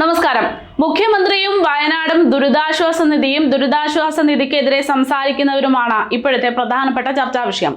നമസ്കാരം. മുഖ്യമന്ത്രിയും വയനാടും ദുരിതാശ്വാസ നിധിയും ദുരിതാശ്വാസ നിധിക്കെതിരെ സംസാരിക്കുന്നവരുമാണ് ഇപ്പോഴത്തെ പ്രധാനപ്പെട്ട ചർച്ചാ വിഷയം.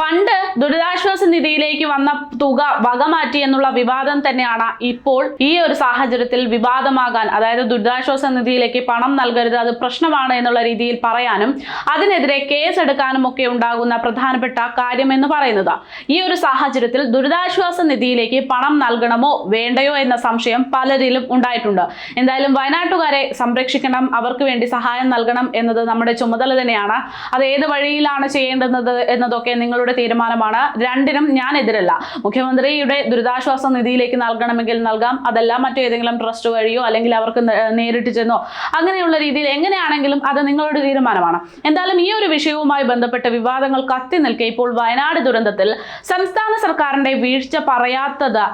പണ്ട് ദുരിതാശ്വാസ നിധിയിലേക്ക് വന്ന തുക വകമാറ്റി എന്നുള്ള വിവാദം തന്നെയാണ് ഇപ്പോൾ ഈ ഒരു സാഹചര്യത്തിൽ വിവാദമാകാൻ അതായത് ദുരിതാശ്വാസ നിധിയിലേക്ക് പണം നൽകരുത് അത് പ്രശ്നമാണ് എന്നുള്ള രീതിയിൽ പറയാനും അതിനെതിരെ കേസ് എടുക്കാനും ഒക്കെ ഉണ്ടാകുന്ന പ്രധാനപ്പെട്ട കാര്യം എന്ന് പറയുന്നത്. ഈ ഒരു സാഹചര്യത്തിൽ ദുരിതാശ്വാസ നിധിയിലേക്ക് പണം നൽകണമോ വേണ്ടയോ എന്ന സംശയം പലരിലും ഉണ്ടായിട്ടുണ്ട്. എന്തായാലും വയനാട്ടുകാരെ സംരക്ഷിക്കണം അവർക്ക് വേണ്ടി സഹായം നൽകണം എന്നത് നമ്മുടെ ചുമതല തന്നെയാണ്. അത് ഏത് വഴിയിലാണ് ചെയ്യേണ്ടത് എന്നതൊക്കെ നിങ്ങളുടെ തീരുമാനമാണ്. രണ്ടിനും ഞാൻ എതിരല്ല. മുഖ്യമന്ത്രിയുടെ ദുരിതാശ്വാസ നിധിയിലേക്ക് നൽകണമെങ്കിൽ നൽകാം. അതല്ല മറ്റേതെങ്കിലും ട്രസ്റ്റ് വഴിയോ അല്ലെങ്കിൽ അവർക്ക് നേരിട്ട് ചെന്നോ. അങ്ങനെയുള്ള രീതിയിൽ എങ്ങനെയാണെങ്കിലും അത് നിങ്ങളുടെ തീരുമാനമാണ്. എന്തായാലും ഈ ഒരു വിഷയവുമായി ബന്ധപ്പെട്ട വിവാദങ്ങൾ കത്തി നിൽക്കെ ഇപ്പോൾ വയനാട് ദുരന്തത്തിൽ സംസ്ഥാന സർക്കാരിന്റെ വീഴ്ച പറയാത്തത്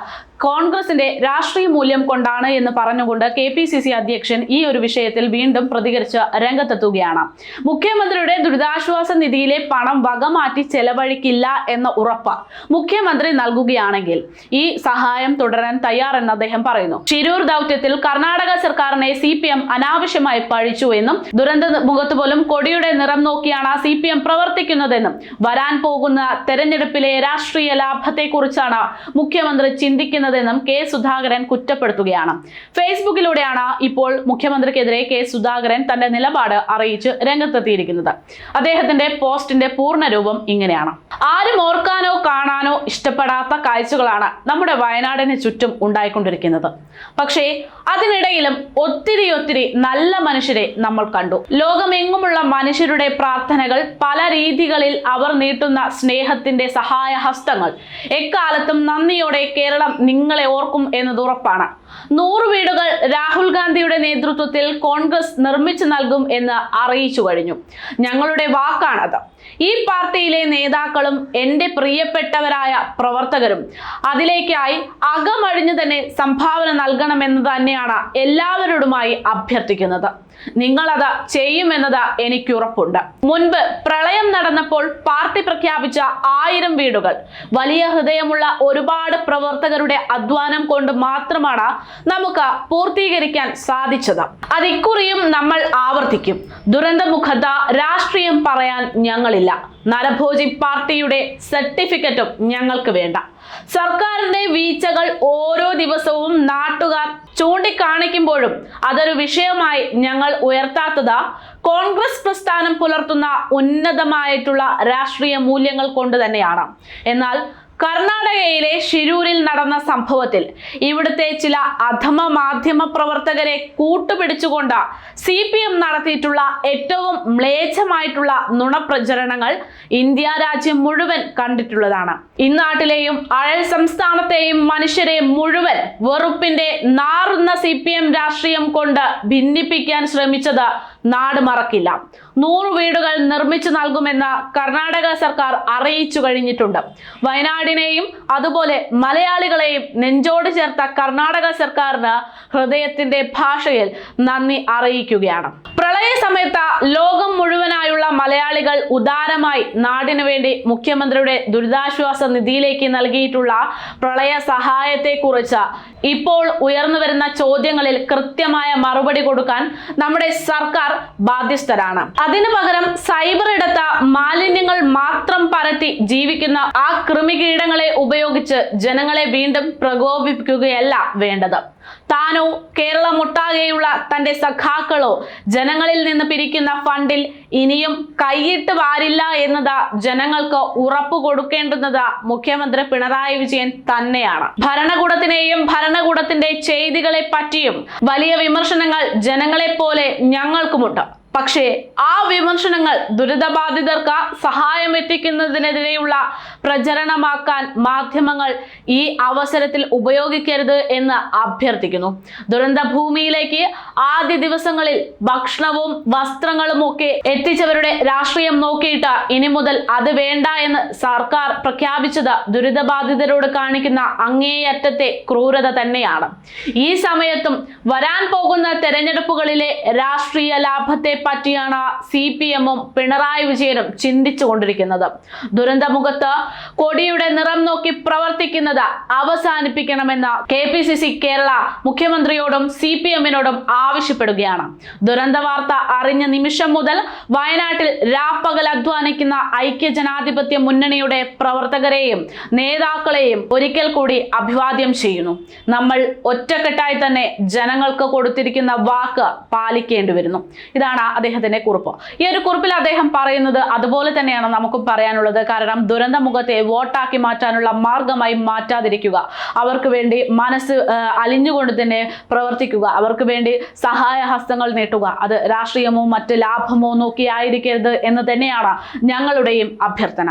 കോൺഗ്രസിന്റെ രാഷ്ട്രീയ മൂല്യം കൊണ്ടാണ് എന്ന് പറഞ്ഞുകൊണ്ട് കെ പി സി സി അധ്യക്ഷൻ ഈ ഒരു വിഷയത്തിൽ വീണ്ടും പ്രതികരിച്ച് രംഗത്തെത്തുകയാണ്. മുഖ്യമന്ത്രിയുടെ ദുരിതാശ്വാസ നിധിയിലെ പണം വകമാറ്റി ചെലവഴിക്കില്ല എന്ന ഉറപ്പ് മുഖ്യമന്ത്രി നൽകുകയാണെങ്കിൽ ഈ സഹായം തുടരാൻ തയ്യാറെന്ന് അദ്ദേഹം പറയുന്നു. ശിരൂർ ദൗത്യത്തിൽ കർണാടക സർക്കാരിനെ സി പി എം അനാവശ്യമായി പഴിച്ചു എന്നും ദുരന്ത മുഖത്ത് പോലും കൊടിയുടെ നിറം നോക്കിയാണ് സി പി എം പ്രവർത്തിക്കുന്നതെന്നും വരാൻ പോകുന്ന തെരഞ്ഞെടുപ്പിലെ രാഷ്ട്രീയ ലാഭത്തെക്കുറിച്ചാണ് മുഖ്യമന്ത്രി ചിന്തിക്കുന്നതെന്നും കെ സുധാകരൻ കുറ്റപ്പെടുത്തുകയാണ്. ഫേസ്ബുക്കിലൂടെയാണ് ഇപ്പോൾ മുഖ്യമന്ത്രിക്കെതിരെ കെ സുധാകരൻ തന്റെ നിലപാട് അറിയിച്ച് രംഗത്തെത്തിയിരിക്കുന്നത്. അദ്ദേഹത്തിന്റെ പോസ്റ്റിന്റെ പൂർണരൂപം ഇങ്ങനെയാണ്. ആരും ഓർക്കാനോ കാണാനോ ഇഷ്ടപ്പെടാത്ത കാഴ്ചകളാണ് നമ്മുടെ വയനാടിന് ചുറ്റും ഉണ്ടായിക്കൊണ്ടിരിക്കുന്നത്. പക്ഷേ അതിനിടയിലും ഒത്തിരി ഒത്തിരി നല്ല മനുഷ്യരെ നമ്മൾ കണ്ടു. ലോകമെങ്ങുമുള്ള മനുഷ്യരുടെ പ്രാർത്ഥനകൾ പല രീതികളിൽ അവർ നീട്ടുന്ന സ്നേഹത്തിന്റെ സഹായ ഹസ്തങ്ങൾ എക്കാലത്തും നന്ദിയോടെ കേരളം നിങ്ങളെ ഓർക്കും എന്നത് ഉറപ്പാണ്. നൂറ് വീടുകൾ രാഹുൽ ഗാന്ധിയുടെ നേതൃത്വത്തിൽ കോൺഗ്രസ് നിർമ്മിച്ചു നൽകും എന്ന് അറിയിച്ചു കഴിഞ്ഞു. ഞങ്ങളുടെ വാക്കാണത്. ഈ പാർട്ടിയിലെ നേതാക്കളും എന്റെ പ്രിയപ്പെട്ടവരായ പ്രവർത്തകരും അതിലേക്കായി അകമഴിഞ്ഞു തന്നെ സംഭാവന നൽകണമെന്ന് തന്നെയാണ് എല്ലാവരോടുമായി അഭ്യർത്ഥിക്കുന്നത്. നിങ്ങളത് ചെയ്യുമെന്നത് എനിക്ക് ഉറപ്പുണ്ട് മുൻപ് പ്രളയം നടന്നപ്പോൾ പാർട്ടി പ്രഖ്യാപിച്ച ആയിരം വീടുകൾ. വലിയ ഹൃദയമുള്ള ഒരുപാട് പ്രവർത്തകരുടെ അധ്വാനം കൊണ്ട് മാത്രമാണ് നമുക്ക് പൂർത്തീകരിക്കാൻ സാധിച്ചത്. അത് ഇക്കുറിയും നമ്മൾ ആവർത്തിക്കും. ദുരന്തമുഖത രാഷ്ട്രീയം പറയാൻ ഞങ്ങളില്ല. നരഭോജി പാർട്ടിയുടെ സർട്ടിഫിക്കറ്റും ഞങ്ങൾക്ക് വേണ്ട. സർക്കാരിന്റെ വീഴ്ചകൾ ഓരോ ദിവസവും നാട്ടുകാർ ചൂണ്ടിക്കാണിക്കുമ്പോഴും അതൊരു വിഷയമായി ഞങ്ങൾ ഉയർത്താത്തത് കോൺഗ്രസ് പ്രസ്ഥാനം പുലർത്തുന്ന ഉന്നതമായിട്ടുള്ള രാഷ്ട്രീയ മൂല്യങ്ങൾ കൊണ്ട് തന്നെയാണ്. എന്നാൽ കർണാടകയിലെ ഷിരൂരിൽ നടന്ന സംഭവത്തിൽ ഇവിടുത്തെ ചില അധമ മാധ്യമ പ്രവർത്തകരെ കൂട്ടുപിടിച്ചുകൊണ്ട് സി പി എം നടത്തിയിട്ടുള്ള ഏറ്റവും മ്ലേച്ഛമായിട്ടുള്ള നുണപ്രചരണങ്ങൾ ഇന്ത്യ രാജ്യം മുഴുവൻ കണ്ടിട്ടുള്ളതാണ്. ഇന്നാട്ടിലെയും അയൽ സംസ്ഥാനത്തെയും മനുഷ്യരെ മുഴുവൻ വെറുപ്പിന്റെ നാറുന്ന സി പി എം രാഷ്ട്രീയം കൊണ്ട് ഭിന്നിപ്പിക്കാൻ ശ്രമിച്ചത് നാട് മറക്കില്ല. നൂറ് വീടുകൾ നിർമ്മിച്ചു നൽകുമെന്ന് കർണാടക സർക്കാർ അറിയിച്ചു കഴിഞ്ഞിട്ടുണ്ട്. വയനാടിനെയും അതുപോലെ മലയാളികളെയും നെഞ്ചോട് ചേർത്ത കർണാടക സർക്കാരിന് ഹൃദയത്തിന്റെ ഭാഷയിൽ നന്ദി അറിയിക്കുകയാണ്. പ്രളയ സമയത്ത് ലോകം മുഴുവനായുള്ള മലയാളികൾ ഉദാരമായി നാടിനു വേണ്ടി മുഖ്യമന്ത്രിയുടെ ദുരിതാശ്വാസ നിധിയിലേക്ക് നൽകിയിട്ടുള്ള പ്രളയ സഹായത്തെക്കുറിച്ച് ഇപ്പോൾ ഉയർന്നു വരുന്ന ചോദ്യങ്ങളിൽ കൃത്യമായ മറുപടി കൊടുക്കാൻ നമ്മുടെ സർക്കാർ ബാധ്യസ്ഥരാണ്. അതിനു പകരം സൈബർ ഇടത്ത മാലിന്യങ്ങൾ മാത്രം പരത്തി ജീവിക്കുന്ന ആ കൃമികീടങ്ങളെ ഉപയോഗിച്ച് ജനങ്ങളെ വീണ്ടും പ്രകോപിപ്പിക്കുകയല്ല വേണ്ടത്. താനോ കേരളമൊട്ടാകെയുള്ള തന്റെ സഖാക്കളോ ജനങ്ങളിൽ നിന്ന് പിരിക്കുന്ന ഫണ്ടിൽ ഇനിയും കൈയിട്ട് വാരില്ല എന്നത് ജനങ്ങൾക്ക് ഉറപ്പു കൊടുക്കേണ്ടുന്നത് മുഖ്യമന്ത്രി പിണറായി വിജയൻ തന്നെയാണ്. ഭരണകൂടത്തിനെയും ഭരണകൂടത്തിന്റെ ചെയ്തികളെ പറ്റിയും വലിയ വിമർശനങ്ങൾ ജനങ്ങളെ പോലെ ഞങ്ങൾക്കുമുണ്ട്. പക്ഷേ ആ വിമർശനങ്ങൾ ദുരിതബാധിതർക്ക് സഹായം എത്തിക്കുന്നതിനെതിരെയുള്ള പ്രചരണമാക്കാൻ മാധ്യമങ്ങൾ ഈ അവസരത്തിൽ ഉപയോഗിക്കരുത് എന്ന് അഭ്യർത്ഥിക്കുന്നു. ദുരന്ത ഭൂമിയിലേക്ക് ആദ്യ ദിവസങ്ങളിൽ ഭക്ഷണവും വസ്ത്രങ്ങളും ഒക്കെ എത്തിച്ചവരുടെ രാഷ്ട്രീയം നോക്കിയിട്ട് ഇനി മുതൽ അത് വേണ്ട എന്ന് സർക്കാർ പ്രഖ്യാപിച്ചത് ദുരിതബാധിതരോട് കാണിക്കുന്ന അങ്ങേയറ്റത്തെ ക്രൂരത തന്നെയാണ്. ഈ സമയത്തും വരാൻ പോകുന്ന തെരഞ്ഞെടുപ്പുകളിലെ രാഷ്ട്രീയ ലാഭത്തെ പറ്റിയാണ് സി പി എമ്മും പിണറായി വിജയനും ചിന്തിച്ചു കൊണ്ടിരിക്കുന്നത് ദുരന്തമുഖത്ത് കൊടിയുടെ നിറം നോക്കി പ്രവർത്തിക്കുന്നത് അവസാനിപ്പിക്കണമെന്ന് K P C C Kerala മുഖ്യമന്ത്രിയോടും C P എമ്മിനോടും ആവശ്യപ്പെടുകയാണ്. ദുരന്ത വാർത്ത അറിഞ്ഞ നിമിഷം മുതൽ വയനാട്ടിൽ രാപ്പകൽ അധ്വാനിക്കുന്ന ഐക്യ ജനാധിപത്യ മുന്നണിയുടെ പ്രവർത്തകരെയും നേതാക്കളെയും ഒരിക്കൽ കൂടി അഭിവാദ്യം ചെയ്യുന്നു. നമ്മൾ ഒറ്റക്കെട്ടായി തന്നെ ജനങ്ങൾക്ക് കൊടുത്തിരിക്കുന്ന വാക്ക് പാലിക്കേണ്ടി വരുന്നു. ഇതാണ് അദ്ദേഹത്തിന്റെ കുറിപ്പ്. ഈ ഒരു കുറിപ്പിൽ അദ്ദേഹം പറയുന്നത് അതുപോലെ തന്നെയാണ് നമുക്ക് പറയാനുള്ളത്. കാരണം ദുരന്തമുഖത്തെ വോട്ടാക്കി മാറ്റാനുള്ള മാർഗമായി മാറ്റാതിരിക്കുക. അവർക്ക് വേണ്ടി മനസ്സ് അലിഞ്ഞുകൊണ്ട് തന്നെ പ്രവർത്തിക്കുക. അവർക്ക് വേണ്ടി സഹായ ഹസ്തങ്ങൾ നീട്ടുക. അത് രാഷ്ട്രീയമോ മറ്റ് ലാഭമോ നോക്കിയായിരിക്കരുത് എന്ന് തന്നെയാണ് ഞങ്ങളുടെയും അഭ്യർത്ഥന.